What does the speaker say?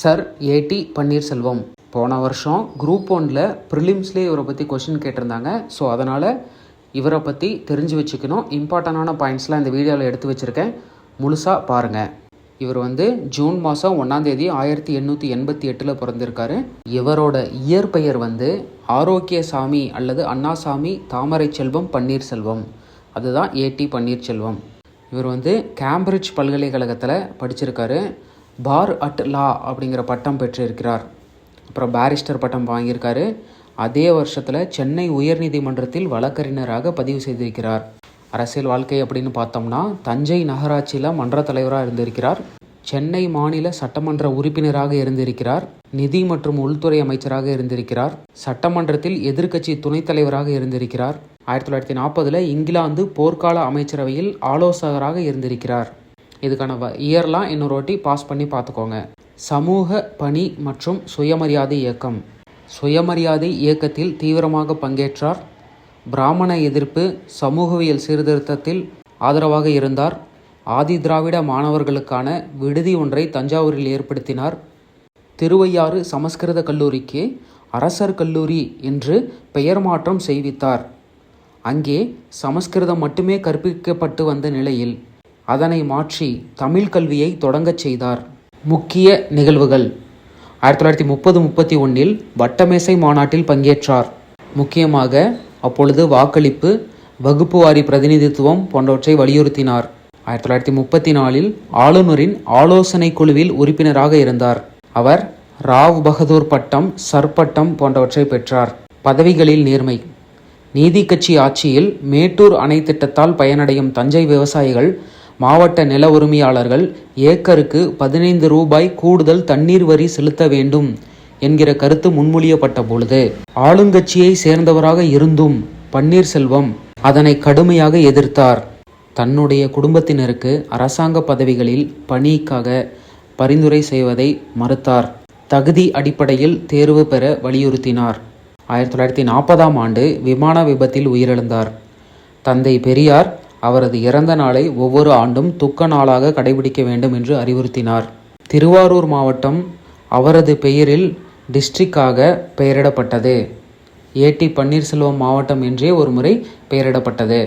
Sir ஏடி பன்னீர்செல்வம் போன வருஷம் group ஒனில் ப்ரிலிம்ஸ்லேயே இவரை பற்றி கொஷின் கேட்டிருந்தாங்க. ஸோ அதனால் இவரை பற்றி தெரிஞ்சு வச்சுக்கணும். இம்பார்ட்டண்டான பாயிண்ட்ஸ்லாம் இந்த வீடியோவில் எடுத்து வச்சுருக்கேன். முழுசாக பாருங்கள் இவர் வந்து ஜூன் மாதம் ஒன்றாந்தேதி ஆயிரத்தி எண்ணூற்றி எண்பத்தி எட்டில் பிறந்திருக்காரு. இவரோட இயற்பெயர் வந்து ஆரோக்கியசாமி அல்லது அண்ணாசாமி தாமரை செல்வம் பன்னீர்செல்வம். அதுதான் ஏடி பன்னீர்செல்வம் இவர் வந்து கேம்பிரிட்ஜ் பல்கலைக்கழகத்தில் படிச்சிருக்காரு. பார் அட் லா அப்படிங்கிற பட்டம் பெற்றிருக்கிறார். அப்புறம் பாரிஸ்டர் பட்டம் வாங்கியிருக்காரு. அதே வருஷத்தில் சென்னை உயர்நீதிமன்றத்தில் வழக்கறிஞராக பதிவு செய்திருக்கிறார். அரசியல் வாழ்க்கை அப்படின்னு பார்த்தோம்னா தஞ்சை நகராட்சியில் மன்ற தலைவராக இருந்திருக்கிறார். சென்னை மாநில சட்டமன்ற உறுப்பினராக இருந்திருக்கிறார். நிதி மற்றும் உள்துறை அமைச்சராக இருந்திருக்கிறார். சட்டமன்றத்தில் எதிர்க்கட்சி துணைத் தலைவராக இருந்திருக்கிறார். ஆயிரத்தி தொள்ளாயிரத்தி நாற்பதில் இங்கிலாந்து போர்க்கால அமைச்சரவையில் ஆலோசகராக இருந்திருக்கிறார். இதுக்கான இயர்லாம் இன்னொரு வாட்டி பாஸ் பண்ணி பார்த்துக்கோங்க. சமூக பணி மற்றும் சுயமரியாதை இயக்கம். சுயமரியாதை இயக்கத்தில் தீவிரமாக பங்கேற்றார். பிராமண எதிர்ப்பு சமூகவியல் சீர்திருத்தத்தில் ஆதரவாக இருந்தார். ஆதி திராவிட மாணவர்களுக்கான விடுதி ஒன்றை தஞ்சாவூரில் ஏற்படுத்தினார். திருவையாறு சமஸ்கிருத கல்லூரிக்கு அரசர் கல்லூரி என்று பெயர் மாற்றம் செய்வித்தார். அங்கே சமஸ்கிருதம் மட்டுமே கற்பிக்கப்பட்டு வந்த நிலையில் அதனை மாற்றி தமிழ் கல்வியை தொடங்கச் செய்தார். முக்கிய நிகழ்வுகள். ஆயிரத்தி தொள்ளாயிரத்தி முப்பது முப்பத்தி ஒன்றில் வட்டமேசை மாநாட்டில் பங்கேற்றார். முக்கியமாக அப்பொழுது வாக்களிப்பு வகுப்பு வாரி பிரதிநிதித்துவம் போன்றவற்றை வலியுறுத்தினார். ஆயிரத்தி தொள்ளாயிரத்தி முப்பத்தி நாலில் ஆளுநரின் ஆலோசனை குழுவில் உறுப்பினராக இருந்தார். அவர் ராவ் பகதூர் பட்டம் சர்பட்டம் போன்றவற்றை பெற்றார். பதவிகளில் நேர்மை. நீதி கட்சி ஆட்சியில் மேட்டூர் அணை திட்டத்தால் பயனடையும் தஞ்சை விவசாயிகள் மாவட்ட நில உரிமையாளர்கள் ஏக்கருக்கு பதினைந்து ரூபாய் கூடுதல் தண்ணீர் வரி செலுத்த வேண்டும் என்கிற கருத்து முன்மொழியப்பட்ட பொழுது ஆளுங்கட்சியை சேர்ந்தவராக இருந்தும் பன்னீர்செல்வம் அதனை கடுமையாக எதிர்த்தார். தன்னுடைய குடும்பத்தினருக்கு அரசாங்க பதவிகளில் பணிக்காக பரிந்துரை செய்வதை மறுத்தார். தகுதி அடிப்படையில் தேர்வு பெற வலியுறுத்தினார். ஆயிரத்தி தொள்ளாயிரத்தி நாற்பதாம் ஆண்டு விமான விபத்தில் உயிரிழந்தார். தந்தை பெரியார் அவரது இறந்த நாளை ஒவ்வொரு ஆண்டும் துக்க நாளாக கடைபிடிக்க வேண்டும் என்று அறிவுறுத்தினார். திருவாரூர் மாவட்டம் அவரது பெயரில் டிஸ்ட்ரிக்டாக பெயரிடப்பட்டது. ஏடி பன்னீர்செல்வம் மாவட்டம் என்றே ஒரு முறை பெயரிடப்பட்டது.